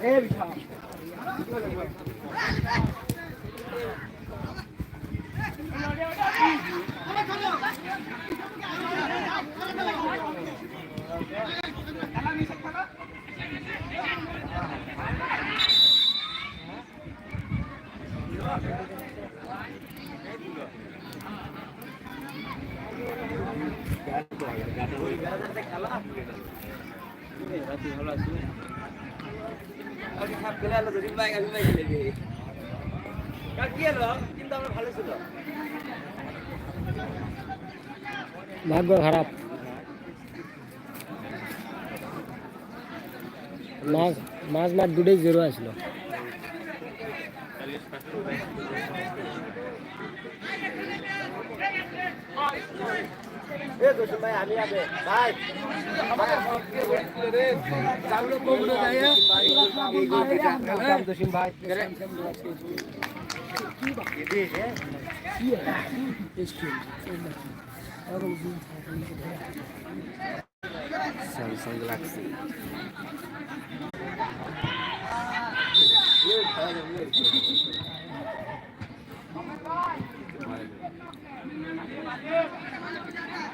哎，你看。আসো ভাগ্য খারাপ। মাছ মাছ মাছ দুটোই জেরো আসলো Samsung Galaxy Yeah.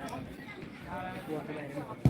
Thank you.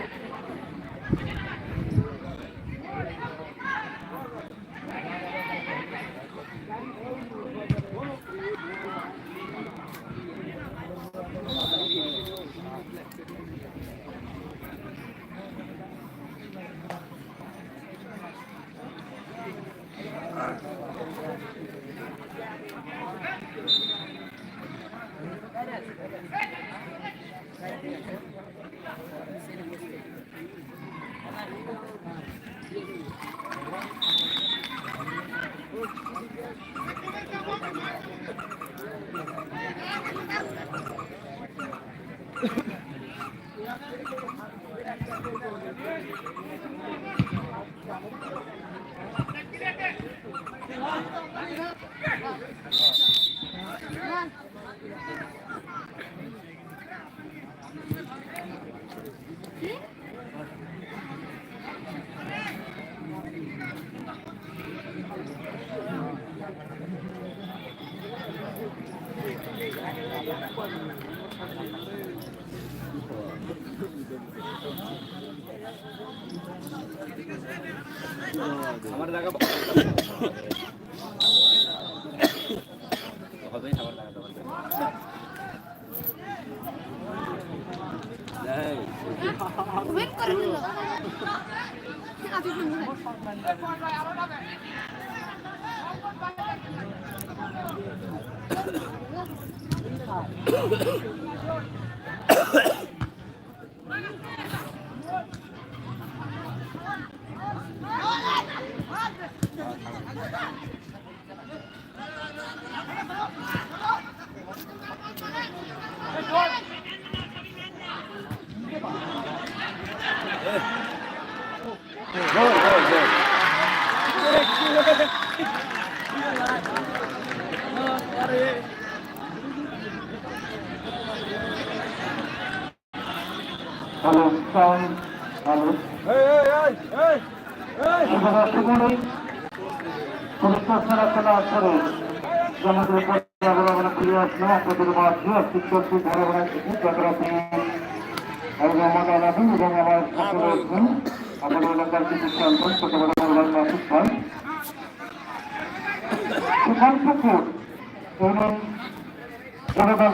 left it in here. Wait করে নিল আজকে হ্যালো সাউন্ড হ্যালো সুমনি পরীক্ষা ছাড়া চলা আসরে আমাদের পর্যাবরণ ফিরে আসলো আপনাদের মাঝে শিক্ষকটি ধরে যাত্রাটি এবং আমার আমাদের এলাকার কিছু সন্তান ছোট বড় মহিলা নাসিক ভাই সুখান পুকুর এবং জনগণ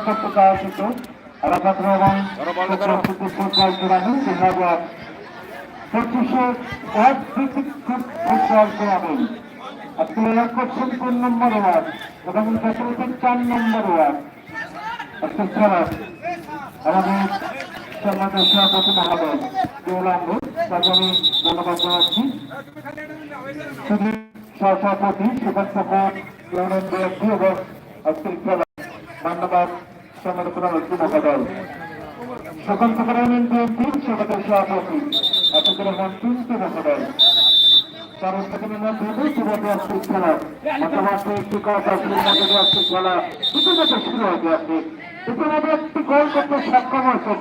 রাধাত্র এবং ফুটবল টুর্নামেন্ট দুই হাজার পঁচিশে এক ভিত্তিক ফুটবল টুর্নামেন্ট আজকে এক করছেন তিন নম্বর ওয়ার্ড এবং চার নম্বর ওয়ার্ড আমাদের সমাজের সভাপতি তাকে আমি ধন্যবাদ জানাচ্ছি সহসভাপতি সুভাষ ঠাকুর ইউনিয়ন বিএনপি এবং ধন্যবাদ সম্মানিত প্রধানমন্ত্রী মহোদয় সকল ইউনিয়ন বিএনপির সভাপতি সভাপতি আতিকুর রহমান চিন্তি মহোদয় মোটামুটি একটি গোল সক্ষম হয়েছেন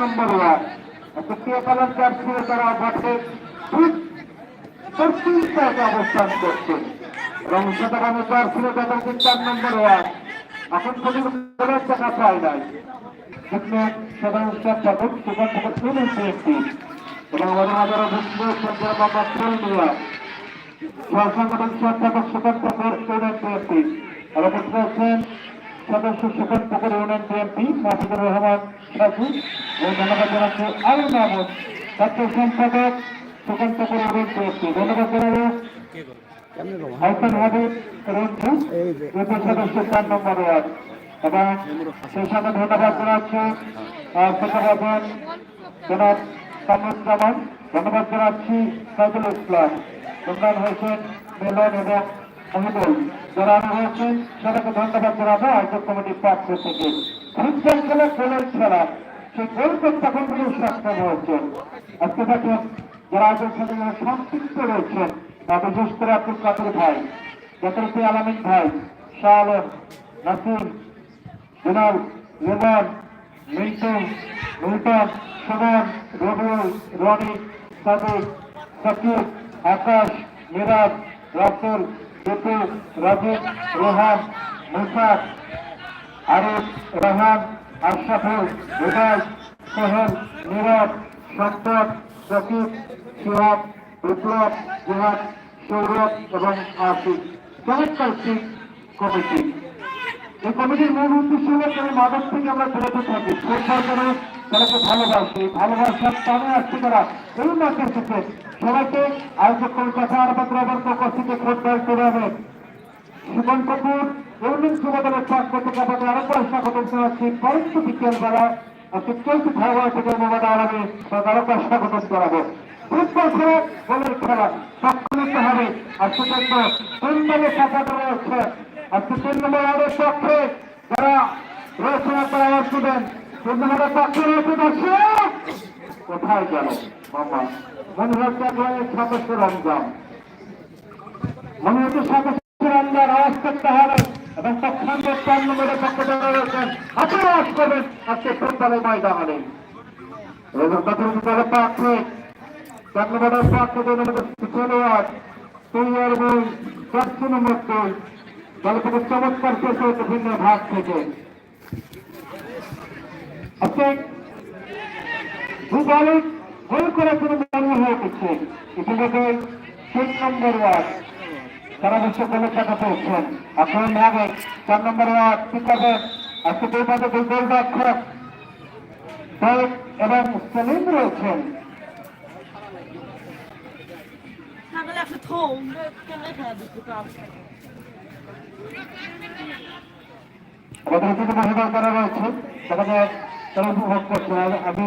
নম্বর ওয়ার্ড আজকে পেপালার জার্সি তারা মাঠে ঠিক পশ্চিম সাইডে অবস্থান করছে। এবং শতকামে জার্সি তাদেরকে চার নম্বর ওয়ার্ড। এখন পর্যন্ত টাকা পায় নাই। সাধারণ সম্পাদক সুপার আমাদের রয়েছেন সদস্য সুপার পুকুর ইউনিয়ন বিএনপি মাহফুজুর রহমান সাজু এবং ধন্যবাদ জানাচ্ছি আল মাহমুদ। ছাত্র সম্পাদক সুপার পুকুর ইউনিয়ন বিএনপি। ধন্যবাদ জানাব। হাসান হাবিব, রঞ্জু যুব সদস্য চার নম্বর ওয়ার্ড। এবং সেই সাথে ধন্যবাদ জানাচ্ছি ধন্যবাদ জনাব কামরুজ্জামান। ধন্যবাদ জানাচ্ছি, সাইদুল ইসলাম। ইমরান হোসেন মিলন এবং মহিবুল যারা রয়েছেন সবাইকে ধন্যবাদ জানাব। আয়োজক কমিটির পক্ষ থেকে ফুটবল খেলা খেলার খেলা, সেই গোল প্রত্যাপন করে সক্ষম হয়েছে। আজকে দেখেন যারা আয়োজক সঙ্গে সম্পৃক্ত রয়েছেন বিশেষ করে আব্দুল কাদের ভাই যথারীতি আলামিন ভাই শাহ আলম নাসিম জুনাল মিন্টু, মিল্টন, সুমন রবিউল রনি সাদিক সাকিব, আকাশ, মিরাজ, রাসুল দীপু রাজীব, রোহান মুসাদ আরিফ, রহান, আশরাফুল হৃদয় সোহেল, নীরব সম্পদ রকিব শিহাব, বিপ্লব, জিহাদ, সৌরভ এবং আশিক। চমৎকার কমিটি। এই কমিটির মূল উদ্দেশ্য হলো তারা মাদক থেকে আমরা বেরোতে থাকি। ফুটবল করে তাদেরকে ভালোবাসি, ভালোবাসার টানে আসছে তারা। এই মাঠে এসেছে সবাইকে আয়োজক করে কথা আরবাদ রবার উপস্থিত football tournament. Sumon Kapur union যুবদলের পক্ষ থেকে আমাদের আরেকবার স্বাগত জানাচ্ছি পরন্তু বিকেল বেলা আজকে চলতি ধারাবাহিক থেকে মোহাম্মদ আলমী আরেকবার স্বাগত জানাব ফুটবল খেলা, বলের খেলা হতে হবে। আজকে দেখব তিন দলের শাখাতে রয়েছে আজকে তিন নম্বর ওয়ার্ডের পক্ষে যারা রয়েছে তারা আওয়াজ তিন কোথায় গেল? মামা মনে হচ্ছে একবারে সাতাশে রমজান মনে হচ্ছে সাতাশে রমজান আওয়াজ করতে হবে এবং তৎক্ষণ চার নম্বরের পক্ষ যারা রয়েছেন আপনি আওয়াজ করবেন আজকে ফুটবলের ময়দানে এবং দলের পক্ষে চার নম্বরের পক্ষে দুই নম্বরের খেলোয়াড় তৈয়ার বই চারশো নম্বর দুই দল থেকে চমৎকার শেষ হয়েছে ভিন্ন ভাগ থেকে আজকে দুদলে গোল করে কোনো মনে হয়ে গেছে। ইতিমধ্যে তিন নম্বর ওয়ার্ড তারা বিশ্ব গোলের টাকা পেয়েছেন। এখন আগে চার নম্বর ওয়ার্ড, কি করবেন আজকে দুই মাঝে দুই গোল রক্ষক এবং সেলিম রয়েছেন। আমাদের এখানে মহিলা করা রয়েছে তারা উপভোগ করছে। আমি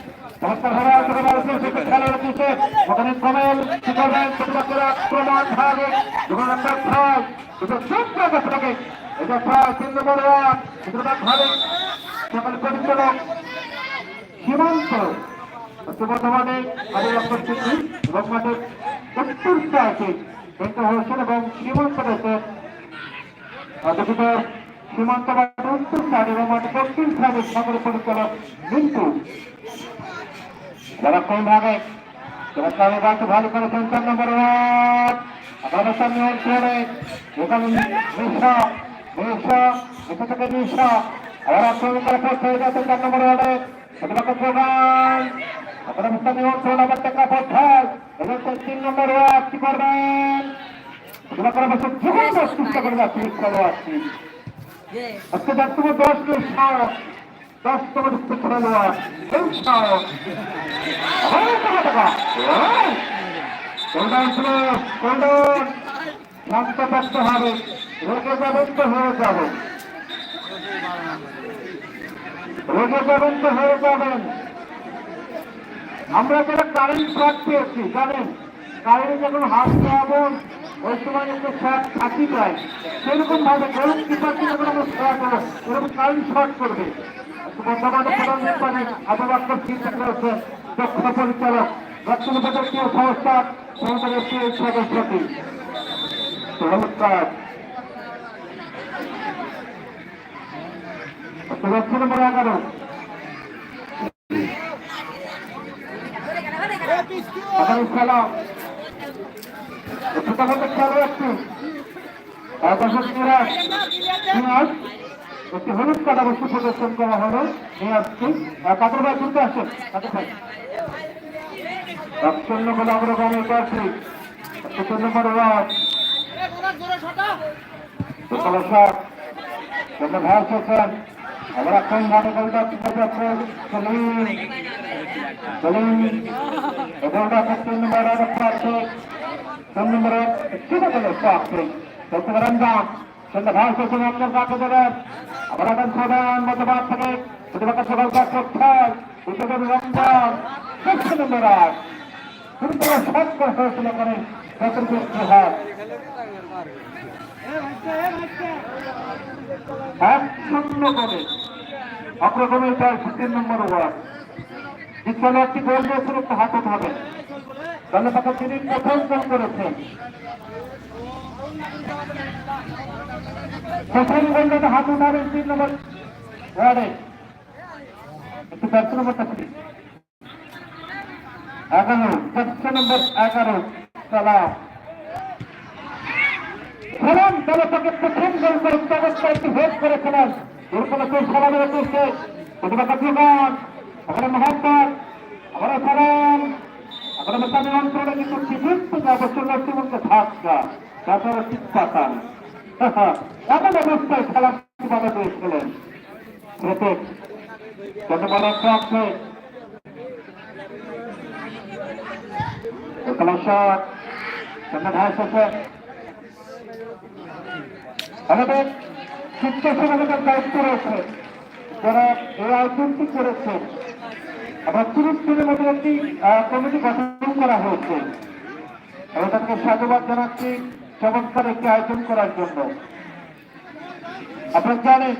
সীমান্ত বর্তমানে আমি লক্ষ্য এবং মাঠের উত্তর সাইডে কিন্তু হোসেন এবং সীমান্ত রয়েছে। সীমান্ত মাঠের উত্তর এবং মাঠের দক্ষিণ সাইডে সকল পরিচালক কিন্তু কোন ভাগে চারে বাসে ভালো করেছেন চার নম্বর আপনাদের সামনে ছেড়ে এখানে নিশা নিশা এটা থেকে নিশা আবার আক্রমণ করে পোস্ট হয়ে যাচ্ছে চার নম্বর ওয়ার্ডে প্রতিপক্ষ প্রধান। আপনাদের সামনে অঞ্চল আবার টাকা পড়ায় এবং তিন নম্বর ওয়ার্ড কি করে দশ হয়ে রেগে আমরা যারা কারেন্ট শর্ট পেয়েছি জানেন কারেন্ট যখন হাত দেওয়াবন ওই সময় একটু শর্ট থাকি যায় সেরকম ভাবে গরম কিপার যখন আমরা শর্ট এরকম কারেন্ট শর্ট করবে বর্তমানে প্রধান নির্বাচনে আবু বাক্কর চিন্তা করেছেন দক্ষ পরিচালক রক্ষণপথের কেউ সংস্থা কেউ সদস্যটি নমস্কার একটি হলুদ কাটা বস্তু প্রদর্শন করা হলো। নিয়ে আসছি কাপড় ভাই ঘুরতে আসেন শূন্য বলে অগ্রগামী প্রার্থী। সত্তর নম্বর ওয়ার্ড সকাল সাত চন্দ্র ভাস আমরা কোন নম্বর তিন নম্বরে ঠিক আছে চন্দ্র ভাস হোসেন আপনার কাছে দেবেন আমরা এখন প্রধান মধ্যবাদ থেকে করে এক শূন্য করে অগ্রগমে তার তিন নম্বর ওয়ার্ড একটি গোল হবে দলে তাকে তিনি প্রথম গোল করেছেন। প্রথম গোলটাতে হাত উঠাবেন তিন নম্বর ওয়ার্ডে। একটু ব্যস্ত নম্বরটা কি এগারো চারশো নম্বর এগারো সালাম সালাম দলে তাকে প্রথম গোল করে চমৎকার একটি হেড করেছিলেন এরপরে সেই সালামের উদ্দেশ্যে প্রতিবাদ দোকান ওখানে মোহাম্মদ ওখানে সালাম ওখানে মোসামি অঞ্চলে কিন্তু টিফিন অবসর লক্ষ্মীমন্ত্রী থাকা তাছাড়া শিক্ষা এমন অবস্থায় সালাম কীভাবে পেয়েছিলেন এতে কত বড় একটা আছে আমাদের মধ্যে একটি কমিটি গঠন করা হয়েছে সাধুবাদ জানাচ্ছি চমৎকার একটি আয়োজন করার জন্য। আপনারা জানেন,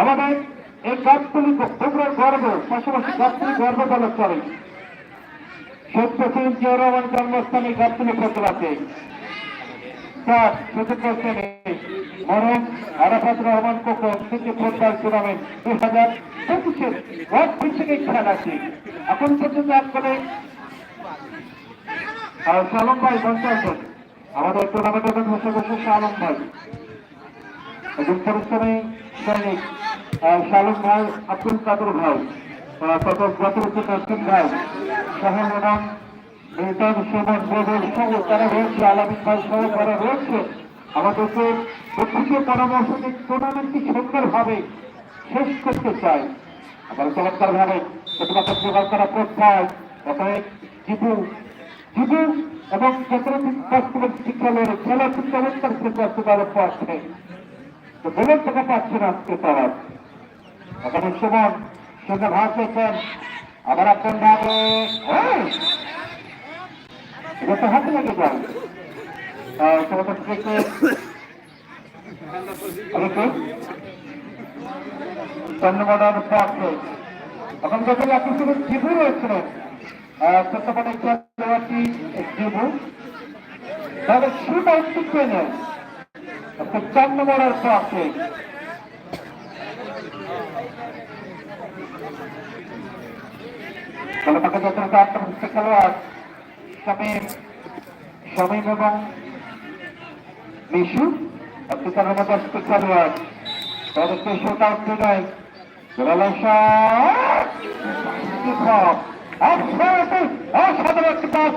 আমাদের এই গাছগুলি তোমরা গর্ব, পাশাপাশি গাছগুলি গর্ব বলে চলে। শেখ প্রেসিডেন্ট জিয়া রহমান জন্মস্থানে গাছগুলি প্রতিবাদে স্যার সুযোগ করছেন মরম আরাফাত রহমান কোকো থেকে ফুটবল টুর্নামেন্ট দুই হাজার পঁচিশের ওয়ার্ল্ড ফিশিংয়ের খেলাটি এখন পর্যন্ত এক শালম ভাই বঞ্চাইছেন আমাদের টুর্নামেন্টের বসে বসে শালম ভাই। একজন পরিশ্রমী সৈনিক শালম ভাই আব্দুল কাদের ভাই তারা রয়েছে, আলামিন ভাই সহ, তারা রয়েছে। আমাদেরকে প্রত্যেকের পরামর্শ নিয়ে টুর্নামেন্টটি সুন্দরভাবে শেষ করতে চাই। আবার চমৎকার ভাবে প্রতিমাকে প্রকাশ করা প্রত্যয় অতএব জিবু জিবু এবং চন্দ্রজিৎ শিক্ষালয়ের খেলা চমৎকার সিদ্ধান্ত তারা পাচ্ছে তো বলে টাকা পাচ্ছে না আজকে তারা। এখানে সুমন সঙ্গে ভাগ পেয়েছেন আবার আপনার ভাবে এটা তো হাতে লেগে যায়। থেকে অনেকে ধন্যবাদ এখন যখন আপনি শুধু জিবু রয়েছিলেন সত্যপানে খেলোয়াড়টি জিবু তাহলে পেয়ে একটা চার নম্বরের পাশে কলকাতা যন্ত্রটা আক্রমণ খেলোয়াড় শামীম শামীম এবং মিশু আফ্রিকার মধ্যে খেলোয়াড় তাদেরকে শুট আউট পেয়ে অসাধারণ একটি পাস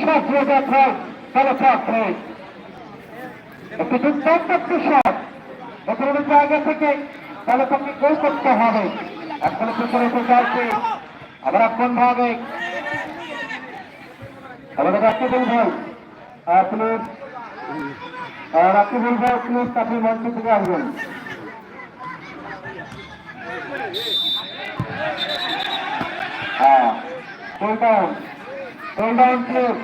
সফল দেখায় তারা পাচ্ছে একটি দুর্দান্ত একটি শট এখানে জায়গা থেকে তাহলে তাকে গোল করতে হবে এখন পিছনে চাইছে আবার এখন ভাবে আমাদের রাকিবুল ভাই প্লিজ রাকিবুল ভাই প্লিজ আপনি মঞ্চ থেকে আসবেন। হ্যাঁ cool down cool down please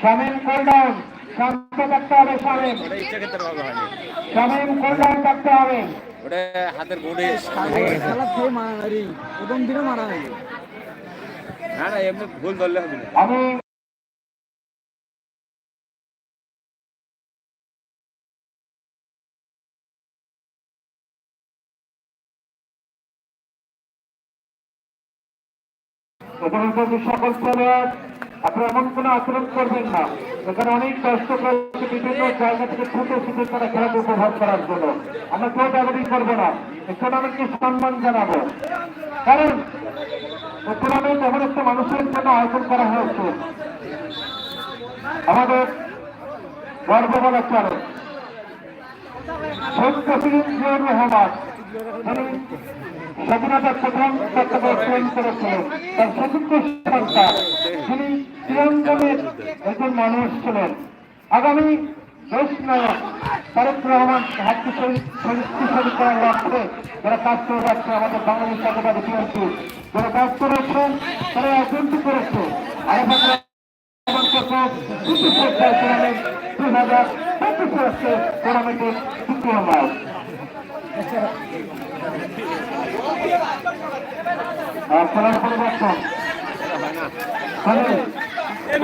Shamim cool down শান্ত থাকতে হবে শামীম। ওটা ইচ্ছা ক্ষেত্রে ভাবে হয়নি শামীম কোল থাকতে হবে ওটা হাতের গোড়ে মারামারি প্রথম দিনে মারামারি না না এমনি ভুল ধরলে হবে না। আমি এখানে যদি সকল খেলোয়াড়। আপনি এমন কোনো আচরণ করবেন না। এখানে অনেক কষ্ট করেছে বিভিন্ন জায়গা থেকে ছুটে ছুটে তারা খেলাকে উপভোগ করার জন্য। আমরা কেউ দাবি করব না। এই টুর্নামেন্টকে সম্মান জানাব। কারণ এই টুর্নামেন্ট এমন একটা মানুষের জন্য আয়োজন করা হয়েছে। আমাদের গর্ব বলা চলে শেখ প্রেসিডেন্ট জিয়াউর রহমান স্বাধীনতার বক্তব্য প্রেরণ করেছিলেন তার সতীর্থ সরকার তিনি ত্রিরঙ্গনের একজন মানুষ ছিলেন। আগামী দেশ নায়ক তারেক রহমান হাতকে শক্তিশালী করার লক্ষ্যে যারা কাজ করে যাচ্ছে, আমাদের বাংলাদেশ জাতীয়তাবাদী বিএনপি। যারা কাজ করেছেন তারা আয়োজনটি করেছে। দুই হাজার খেলার পরিবর্তন।